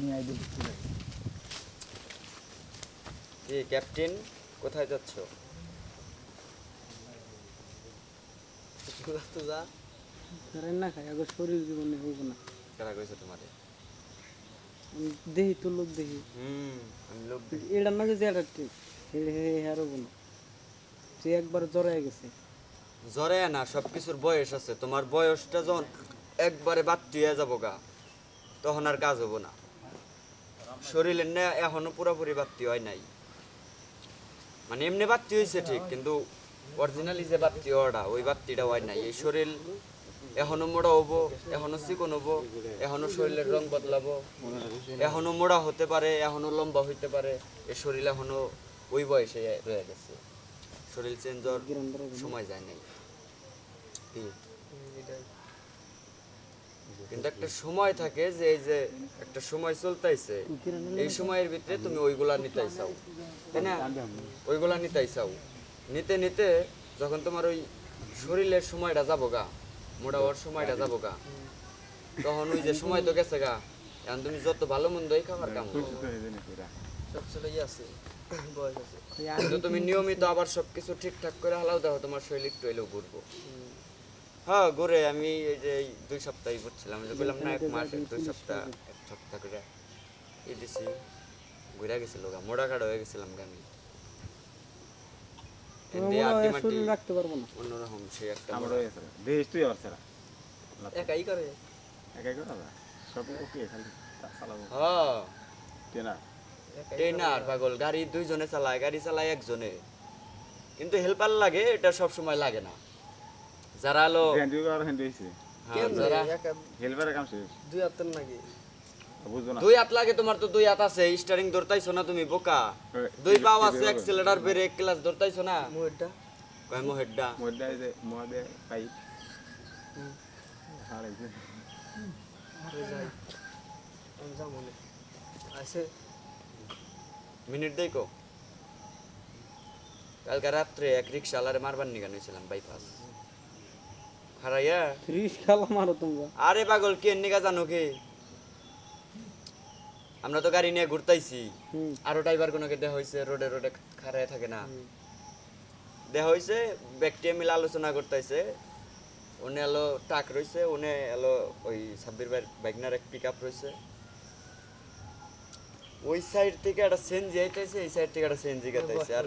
নিয়ে আই দেখি কি ক্যাপ্টেন কোথায় যাচ্ছ? তো যা। ধরেন না খাই আগে শরীর জীবনে হইব না। কারা কইছে তোমারে? দেখি তো লোক দেখি হুম আমি লোক এটা না যে এটা ঠিক হে হে হার না সে একবার জড়াই গেছে। জ্বরে না সব কিছুর বয়স আছে। তোমার বয়সটা যখন একবারে বাদ হয়ে যাব গা তখন আর কাজ হব না। শরীরের না এখনও পুরোপুরি বাত্তি হয় নাই। মানে এমনি বাত্তি হয়েছে ঠিক, কিন্তু অরিজিনালি যে বাত্তি হওয়াটা, ওই বাত্তিটা হয় নাই। এই শরীর এখনও মোড়া হব, এখনও চিকন হব, এখনও শরীরের রং বদলাবো, এখনও মোড়া হতে পারে, এখনও লম্বা হইতে পারে এই শরীর এখনও ওই বয়সে রয়ে গেছে। শরীর চেঞ্জ হওয়ার সময় যায় নাই? কিন্তু একটা সময় থাকে যে এই যে একটা সময় চলতেছে এই সময়ের ভিতরে তুমি ওইগুলা নিতেই চাও। তাই না? ওইগুলা নিতেই চাও। নিতে নিতে যখন তোমার ওই শরীরের সময়টা যাব গা, মোটা সময়টা যাব গা, তখন ওই যে সময় তো গেছে গা, এখন তুমি যত ভালো মন্দই খাবার কাম সব আছে। তুমি নিয়মিত আবার সবকিছু ঠিকঠাক করে হালাও দেখো তোমার শরীর একটু এলেও ঘুরবো। হ্যাঁ ঘুরে আমি এই যে দুই সপ্তাহে ঘুরছিলাম। যে বললাম না এক মাস দুই সপ্তাহ এক সপ্তাহ করে এই দিছি। ঘুরে গেছিল গা মোড়া কাটা হয়ে গেছিলাম গা আমি। রাখতে পারব না? অন্যরকম সে একটা মোড়া। দেশ তুই আর সেরা একাই করে? একাই করা সব ওকে খালি চালাবো। হ্যাঁ। কেনা ট্রেনার পাগল। গাড়ি দুইজনে চালায় গাড়ি চালায় একজনে। কিন্তু হেল্পার লাগে এটা সব সময় লাগে না। যারা হয়েছে হ্যাঁ, যারা একা কাম শেষ। দুই হাতের নাকি? দুই হাত লাগে তোমার তো দুই হাত আছে স্টারিং ধরতাইছো না তুমি বোকা? হ্যাঁ, দুই পাও আছে অ্যাক্সেলেটার ব্রেক ক্লাস ধরতাইছো না? কয় মোহেড্ডা যে পাইপ যে। আছে মিনিট দেখো কালকে রাত্রে এক রিক্সা আলারে মারবার নিগান হয়েছিলাম বাইপাস হারাইয়া? রিস খেলা মারো তোমরা। আরে পাগল কে নিগা জানো কে? আমরা তো গাড়ি নিয়ে ঘুরতাইছি। আরও ড্রাইভার কোনোকে দেওয়া হয়েছে রোডে রোডে খাড়ায় থাকে না। দেওয়া হয়েছে ব্যক্তি মিলে আলোচনা করতেছে উনি এলো ট্রাক রয়েছে উনি এলো ওই সাব্বির বাইকনার এক পিক আপ রয়েছে ওই সাইড থেকে একটা সেনজি আইতেছে এই সাইড থেকে একটা সেনজি গাইতেছে আর